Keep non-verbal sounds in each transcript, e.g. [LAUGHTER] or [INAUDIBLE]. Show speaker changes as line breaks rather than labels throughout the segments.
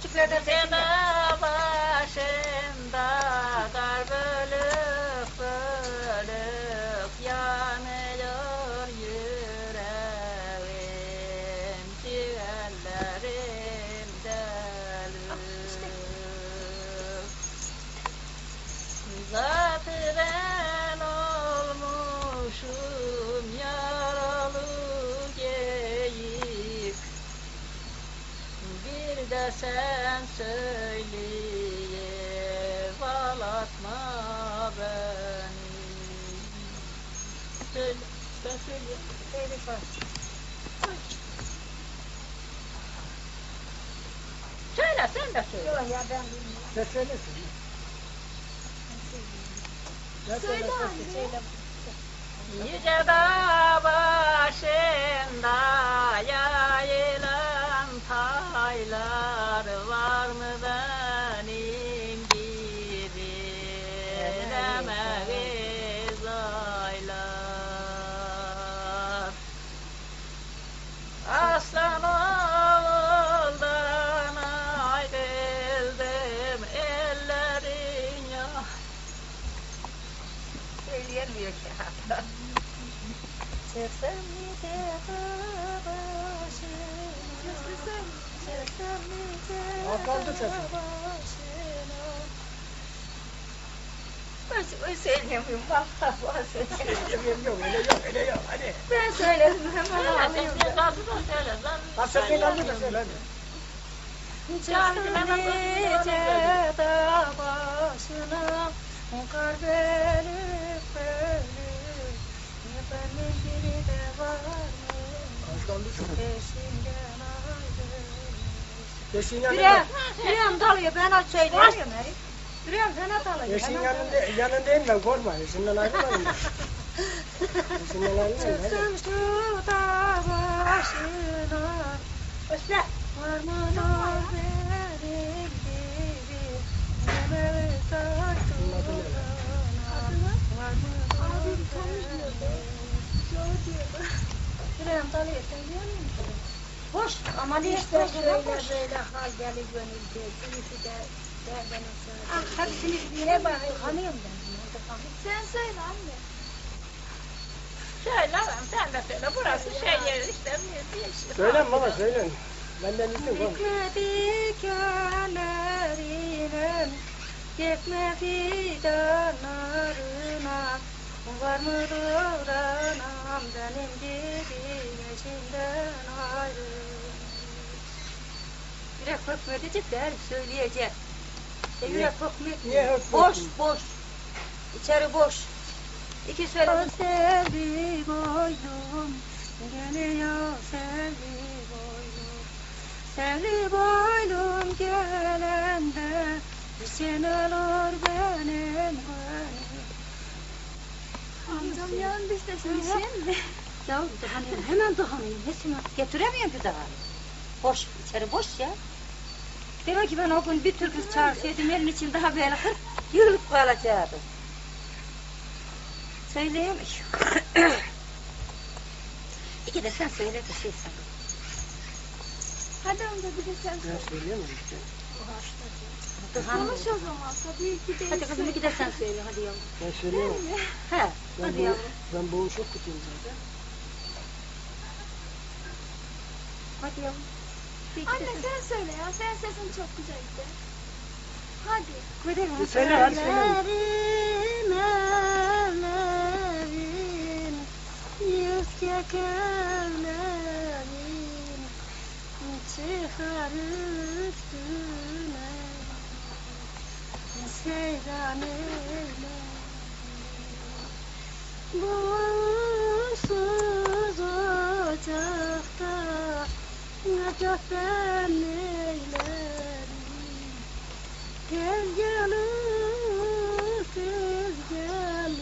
multiplicação. Sen söyleye bağlatma beni Söyle, ben söyleyeyim
Söyle bak.
Söyle sen de söyle
Yok ya ben bilmiyorum.
Sen söylesin. Söyle, sen söyle.
Yüce dağ Sersem mi de başına Sersem mi de başına
Ben sö- söyleyemiyorum. Vallahi ben söyleyemiyorum.
Yok öyle yok öyle yok hadi.
Ben söyledim hemen ağlıyorum.
sesini kaldı da söyle
Ha sesini aldı da söyle hadi.
Nasıl
Nice dağ başına Yüreğim,
yanında.
yüreğim dalıyor ben aç söyleyemiyorum herif Yüreğim sana dalıyor hemen
yanında, yanındayım ben korkma. Yeşilden ayrılmayın. ben. Yeşilden ayrılmayın.
Çıktım şu dağ başına mı var benim gibi Yemeği taktığına Var mı var Yüreğim dalıyor? Boş ama ne işte şöyle böyle hal gelir gönülde Kimisi de derden Ah hepsini ne bakıyor kanıyorum ben
Sen söyle anne.
Söyle lan sen de söyle. Burası şey yeri işte şey
Söyle baba söyle. Benden isim korkma.
Dikmedik ellerine Dikme fidanlarına Var mıdır anam benim gibi Eşinden ayrı. Yürek hökmedecek der söyleyecek e, Yürek hökmetmiyor
Niye?
Boş boş. İçeri boş. İki söyle. Sevdi boydum Geliyor sevdi Sevdi boylum gelende Sen olur benim gönlüm
Amcam yarın biz de söyleyeyim mi?
Ya dahanayım hemen dahanayım Nesine getiremiyorum bir daha Boş içeri boş ya Demek ki ben o gün bir türkü çağırsaydım elin için daha böyle hırt yürüp kalacaktım Söyleyemiyorum [COUGHS] İki de sen söyle de şey sen
Hadi amca bir de sen söyle.
Ben söyleyemem işte.
Konuş o zaman tabii ki de.
Hadi kızım iki de sen söyle hadi yavrum.
Ben söyleyemem.
He,
Ben,
hadi
bu,
yavrum.
ben boğu çok kötüyüm zaten.
Hadi yavrum. Bir iki
Anne
sen.
sen söyle ya. Senin sesin çok güzeldi. Hadi.
Bir söyle, hadi söyle.
Ellerim, ellerim, ellerim, çıkar üstüne, seyran ocak ben eylerim. Gel gel öpüz gel.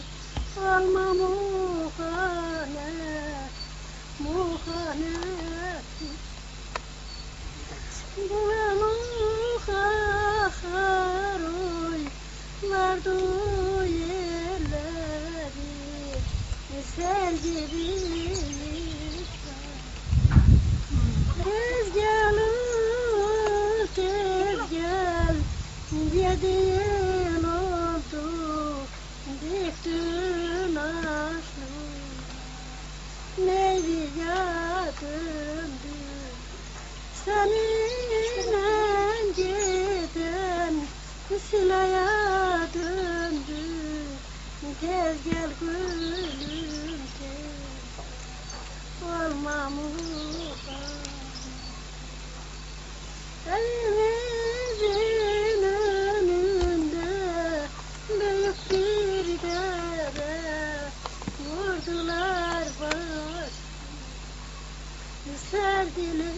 Alma muhane Muhane. Bulamukahar oy Vardı yerleri. Sel gibi Seninle giden Kusulaya döndü Gel gel gülüm gel Olmamış Sular var Yükseldiler.